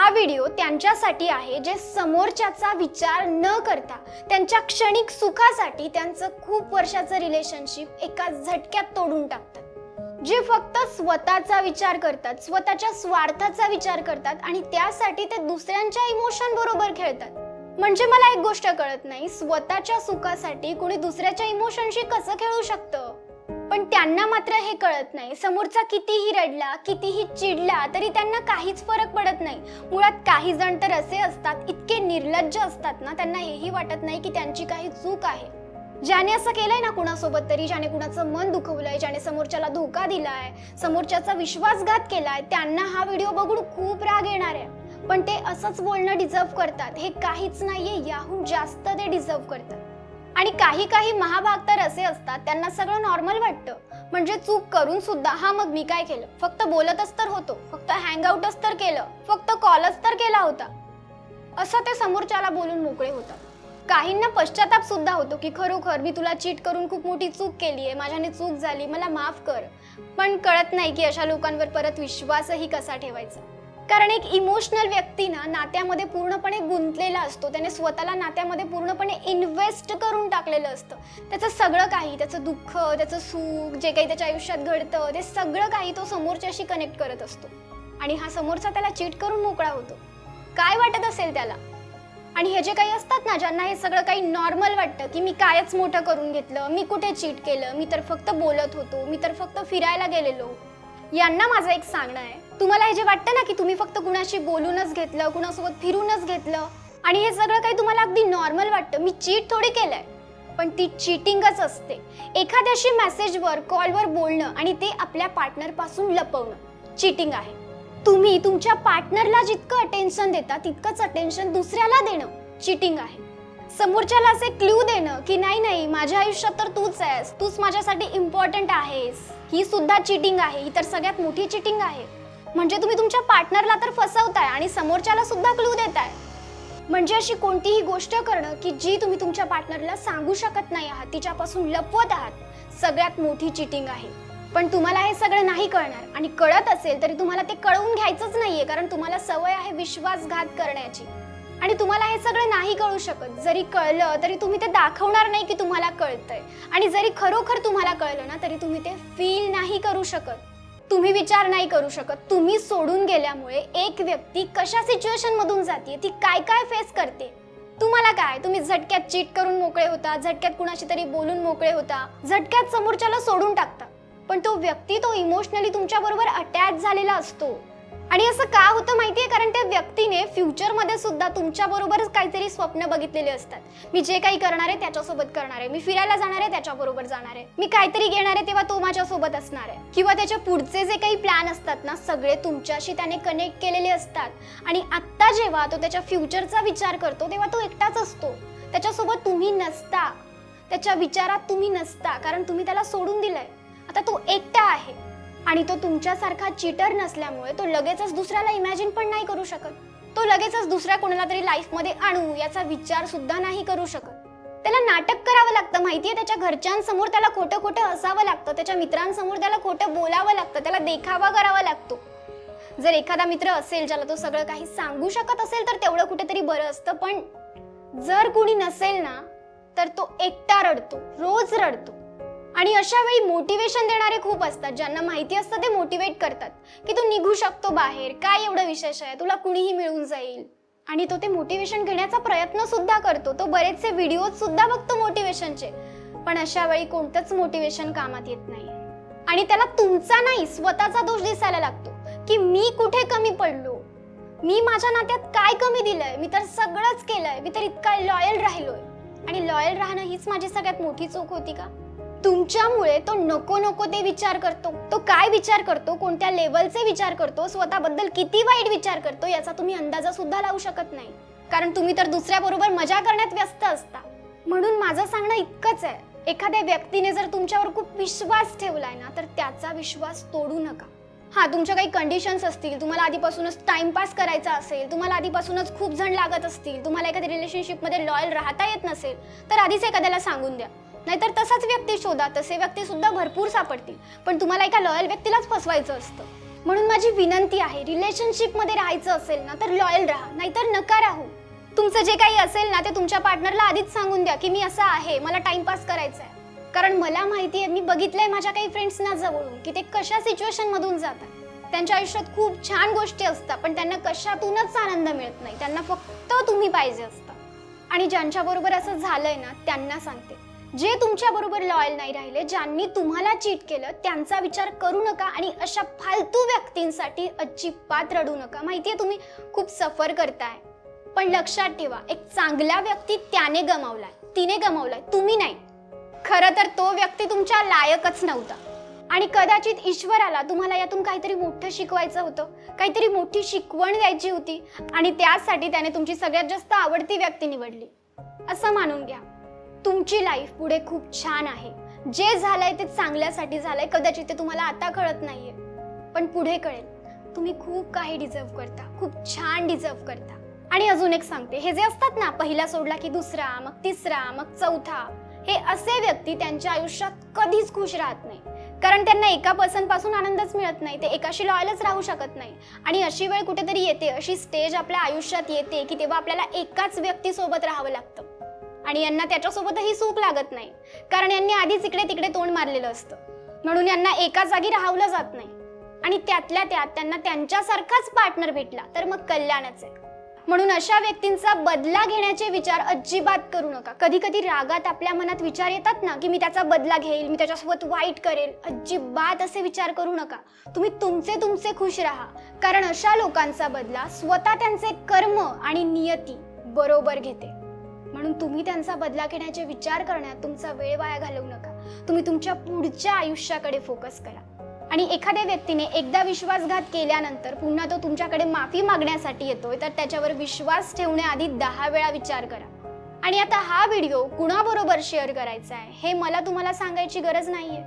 हा व्हिडिओ त्यांच्यासाठी आहे जे समोरच्याचा विचार न करता त्यांच्या क्षणिक सुखासाठी त्यांचं खूप वर्षाचं रिलेशनशिप एका झटक्यात तोडून टाकतात. जे फक्त स्वतःचा विचार करतात स्वतःच्या स्वार्थाचा विचार करतात आणि त्यासाठी ते दुसऱ्यांच्या इमोशन बरोबर खेळतात. म्हणजे मला एक गोष्ट कळत नाही स्वतःच्या सुखासाठी कोणी दुसऱ्याच्या इमोशनशी कसं खेळू शकतं? पण त्यांना मात्र हे कळत नाही. समोरचा कितीही रडला कितीही चिडला तरी त्यांना काहीच फरक पडत नाही. मुळात काही जण तर असे असतात इतके निर्लज्ज असतात ना त्यांना हेही वाटत नाही की त्यांची काही चूक आहे. ज्याने असं केलंय ना कुणासोबत तरी ज्याने कुणाचं मन दुखवलंय ज्याने समोरच्याला धोका दिलाय समोरच्याचा विश्वासघात केलाय त्यांना हा व्हिडिओ बघून खूप राग येणार आहे. पण ते असंच बोलणं डिझर्व करतात. हे काहीच नाहीये याहून जास्त ते डिझर्व करतात. आणि काही काही महाभाग तर असे असतात त्यांना सगळं नॉर्मल वाटतं. म्हणजे चूक करून सुद्धा हा मग मी काय केलं? फक्त बोलतच तर होतो फक्त हँगआउटच तर केलं फक्त कॉलच तर केला होता. असं ते समोरच्याला बोलून मोकळे होतात. काहींना पश्चाताप सुद्धा होतो की खरोखर मी तुला चीट करून खूप मोठी चूक केली आहे माझ्याने चूक झाली मला माफ कर. पण कळत नाही की अशा लोकांवर परत विश्वासही कसा ठेवायचा? कारण एक इमोशनल व्यक्ती ना नात्यामध्ये पूर्णपणे गुंतलेला असतो. त्याने स्वतःला नात्यामध्ये पूर्णपणे इन्व्हेस्ट करून टाकलेलं असतं. त्याचं सगळं काही त्याचं दुःख त्याचं सुख जे काही त्याच्या आयुष्यात घडतं ते सगळं काही तो समोरच्याशी कनेक्ट करत असतो. आणि हा समोरचा त्याला चीट करून मोकळा होतो. काय वाटत असेल त्याला? आणि हे जे काही असतात ना ज्यांना हे सगळं काही नॉर्मल वाटतं की मी कायच मोठं करून घेतलं मी कुठे चीट केलं मी तर फक्त बोलत होतो मी तर फक्त फिरायला गेलेलो यांना माझं एक सांगणं आहे. तुम्हाला हे जे वाटतं ना की तुम्ही फक्त कुणाशी बोलूनच घेतलं कुणासोबत फिरूनच घेतलं आणि हे सगळं काही तुम्हाला अगदी नॉर्मल वाटतं. मी चीट थोडी केलंय पण ती चिटिंगच असते. एखाद्याशी मेसेजवर कॉलवर बोलणं आणि ते आपल्या पार्टनरपासून लपवणं चिटिंग आहे. तुम्ही तुमच्या पार्टनरला जितकं अटेन्शन देता तितकंच अटेन्शन दुसऱ्याला देणं चिटिंग आहे. समोरच्याला असे क्ल्यू देणं की नाही नाही माझ्या आयुष्यात तर तूच आहेस तूच माझ्यासाठी इम्पॉर्टंट आहेस. ही सुद्धा चिटिंग आहे. ही तर सगळ्यात मोठी चिटिंग आहे. म्हणजे तुम्ही तुमच्या पार्टनरला तर फसवताय आणि समोरच्याला सुद्धा क्लू देताय. म्हणजे अशी कोणतीही गोष्ट करणं की जी तुम्ही तुमच्या पार्टनरला सांगू शकत नाही आहात तिच्यापासून लपवत आहात सगळ्यात मोठी चिटिंग आहे. पण तुम्हाला हे सगळं नाही कळणार आणि कळत असेल तरी तुम्हाला ते कळवून घ्यायचंच नाहीये कारण तुम्हाला सवय आहे विश्वासघात करण्याची. आणि तुम्हाला हे सगळं नाही कळू शकत. जरी कळलं तरी तुम्ही ते दाखवणार नाही की तुम्हाला कळतंय. आणि जरी खरोखर तुम्हाला कळलं ना तरी तुम्ही ते फील नाही करू शकत. तुम्ही विचार नाही करू शकत. तुम्ही सोडून गेल्यामुळे एक व्यक्ती कशा सिच्युएशन मधून जाते ती काय काय फेस करते? तुम्हाला काय? तुम्ही झटक्यात चीट करून मोकळे होता झटक्यात कुणाशी तरी बोलून मोकळे होता झटक्यात समोरच्याला सोडून टाकता. पण तो व्यक्ती तो इमोशनली तुमच्याबरोबर अटॅच झालेला असतो. आणि असं का होतं माहितीये? कारण त्या व्यक्तीने फ्युचरमध्ये सुद्धा तुमच्या बरोबरच काहीतरी स्वप्न बघितलेले असतात. मी जे काही करणार आहे त्याच्यासोबत करणार आहे. मी फिरायला जाणार आहे त्याच्याबरोबर जाणार आहे. मी काहीतरी घेणार आहे तेव्हा तो माझ्यासोबत असणार आहे. किंवा त्याच्या पुढचे जे काही प्लॅन असतात ना सगळे तुमच्याशी त्याने कनेक्ट केलेले असतात. आणि आत्ता जेव्हा तो त्याच्या फ्युचरचा विचार करतो तेव्हा तो एकटाच असतो. त्याच्यासोबत तुम्ही नसता. त्याच्या विचारात तुम्ही नसता. कारण तुम्ही त्याला सोडून दिलंय. आता तो एकटा आहे. आणि तो तुमच्यासारखा चिटर नसल्यामुळे तो लगेचच दुसऱ्याला इमॅजिन पण नाही करू शकत. तो लगेचच दुसऱ्या कोणाला तरी लाईफमध्ये आणू याचा विचार सुद्धा नाही करू शकत. त्याला नाटक करावं लागतं माहितीये? त्याच्या घरच्यांसमोर त्याला खोटं खोटं असावं लागतं त्याच्या मित्रांसमोर त्याला खोटं बोलावं लागतं त्याला देखावा करावा लागतो. जर एखादा मित्र असेल ज्याला तो सगळं काही सांगू शकत असेल तर तेवढं कुठेतरी बरं असतं पण जर कुणी नसेल ना तर तो एकटा रडतो रोज रडतो. आणि अशा वेळी मोटिवेशन देणारे खूप असतात. ज्यांना माहिती असतं ते मोटिवेट करतात. की तू निघू शकतो बाहेर. काय एवढं विशेष आहे? तुला कुणीही मिळून जाईल. आणि तो ते मोटिवेशन घेण्याचा प्रयत्न सुद्धा करतो. तो बरेचसे व्हिडिओज सुद्धा बघतो मोटिवेशनचे पण अशा वेळी कोणतंच मोटिवेशन कामात येत नाही. आणि त्याला तुमचा नाही स्वतःचा दोष दिसायला लागतो. की मी कुठे कमी पडलो? मी माझ्या नात्यात काय कमी दिलंय? मी तर सगळंच केलंय. मी तर इतका लॉयल राहिलोय. आणि लॉयल राहणं हीच माझी सगळ्यात मोठी चूक होती का? तुमच्यामुळे तो नको नको ते विचार करतो. तो काय विचार करतो कोणत्या लेवलचे विचार करतो स्वतःबद्दल किती वाईट विचार करतो याचा तुम्ही अंदाजा सुद्धा लावू शकत नाही. कारण तुम्ही तर दुसऱ्याबरोबर मजा करण्यात व्यस्त असता. म्हणून माझं सांगणं इतकंच आहे. एखाद्या व्यक्तीने जर तुमच्यावर खूप विश्वास ठेवलाय ना तर त्याचा विश्वास तोडू नका. हा तुमच्या काही कंडिशन्स असतील तुम्हाला आधीपासूनच टाइमपास करायचा असेल तुम्हाला आधीपासूनच खूप जण लागत असतील तुम्हाला एखाद्या रिलेशनशिपमध्ये लॉयल राहता येत नसेल तर आधीच एखाद्याला सांगून द्या. नाहीतर तसाच व्यक्ती शोधा तसे व्यक्ती सुद्धा भरपूर सापडतील. पण तुम्हाला एका लॉयल व्यक्तीलाच फसवायचं असतं. म्हणून माझी विनंती आहे रिलेशनशिपमध्ये राहायचं असेल ना तर लॉयल राहा. नाहीतर नका राहू. तुमचं जे काही असेल ना ते तुमच्या पार्टनरला आधीच सांगून द्या की मी असं आहे मला टाइमपास करायचा आहे कारण मला माहिती आहे मी बघितलंय माझ्या काही फ्रेंड्सना जवळून की ते कशा सिच्युएशन मधून जातात. त्यांच्या आयुष्यात खूप छान गोष्टी असतात पण त्यांना कशातूनच आनंद मिळत नाही. त्यांना फक्त तुम्ही पाहिजे असतं. आणि ज्यांच्या बरोबर असं झालंय ना त्यांना सांगते. जे तुमच्या बरोबर लॉयल नाही राहिले ज्यांनी तुम्हाला चीट केलं त्यांचा विचार करू नका आणि अशा फालतू व्यक्तींसाठी अजिबात रडू नका. माहितीये तुम्ही? खूप सफर करताय. पण लक्षात ठेवा एक चांगला व्यक्ती त्याने गमावलाय. तिने गमावलाय तुम्ही नाही. खरं तर तो व्यक्ती तुमच्या लायकच नव्हता. आणि कदाचित ईश्वराला तुम्हाला यातून काहीतरी मोठं शिकवायचं होतं. काहीतरी मोठी शिकवण द्यायची होती आणि त्यासाठी त्याने तुमची सगळ्यात जास्त आवडती व्यक्ती निवडली. असं मानून घ्या. तुमची लाईफ पुढे खूप छान आहे. जे झालंय ते चांगल्यासाठी झालंय. कदाचित ते तुम्हाला आता कळत नाहीये. पण पुढे कळेल. तुम्ही खूप काही डिझर्व करता. खूप छान डिझर्व करता. आणि अजून एक सांगते. हे जे असतात ना पहिला सोडला की दुसरा मग तिसरा मग चौथा हे असे व्यक्ती त्यांच्या आयुष्यात कधीच खुश राहत नाही. कारण त्यांना एका पर्सनपासून आनंदच मिळत नाही. ते एकाशी लॉयलच राहू शकत नाही. आणि अशी वेळ कुठेतरी येते. अशी स्टेज आपल्या आयुष्यात येते की तेव्हा आपल्याला एकाच व्यक्तीसोबत राहावं लागतं. आणि यांना त्याच्यासोबतही सुख लागत नाही. कारण यांनी आधीच इकडे तिकडे तोंड मारलेलं असतं. म्हणून यांना एका जागी राहवलं जात नाही. आणि त्यातल्या त्यात त्यांना त्यांच्यासारखाच पार्टनर भेटला तर मग कल्याणच आहे. म्हणून अशा व्यक्तींचा बदला घेण्याचे विचार अजिबात करू नका. कधी कधी रागात आपल्या मनात विचार येतात ना की मी त्याचा बदला घेईल मी त्याच्यासोबत वाईट करेल अजिबात असे विचार करू नका. तुम्ही तुमचे तुमचे खुश राहा. कारण अशा लोकांचा बदला स्वतः त्यांचे कर्म आणि नियती बरोबर घेते. म्हणून तुम्ही त्यांचा बदला घेण्याचे विचार करण्यात तुमचा वेळ वाया घालवू नका. तुम्ही तुमच्या पुढच्या आयुष्याकडे फोकस करा. आणि एखाद्या व्यक्तीने एकदा विश्वासघात केल्यानंतर पुन्हा तो तुमच्याकडे माफी मागण्यासाठी येतोय तर त्याच्यावर विश्वास ठेवण्याआधी दहा वेळा विचार करा. आणि आता हा व्हिडिओ कुणाबरोबर शेअर करायचा आहे हे मला तुम्हाला सांगायची गरज नाहीये.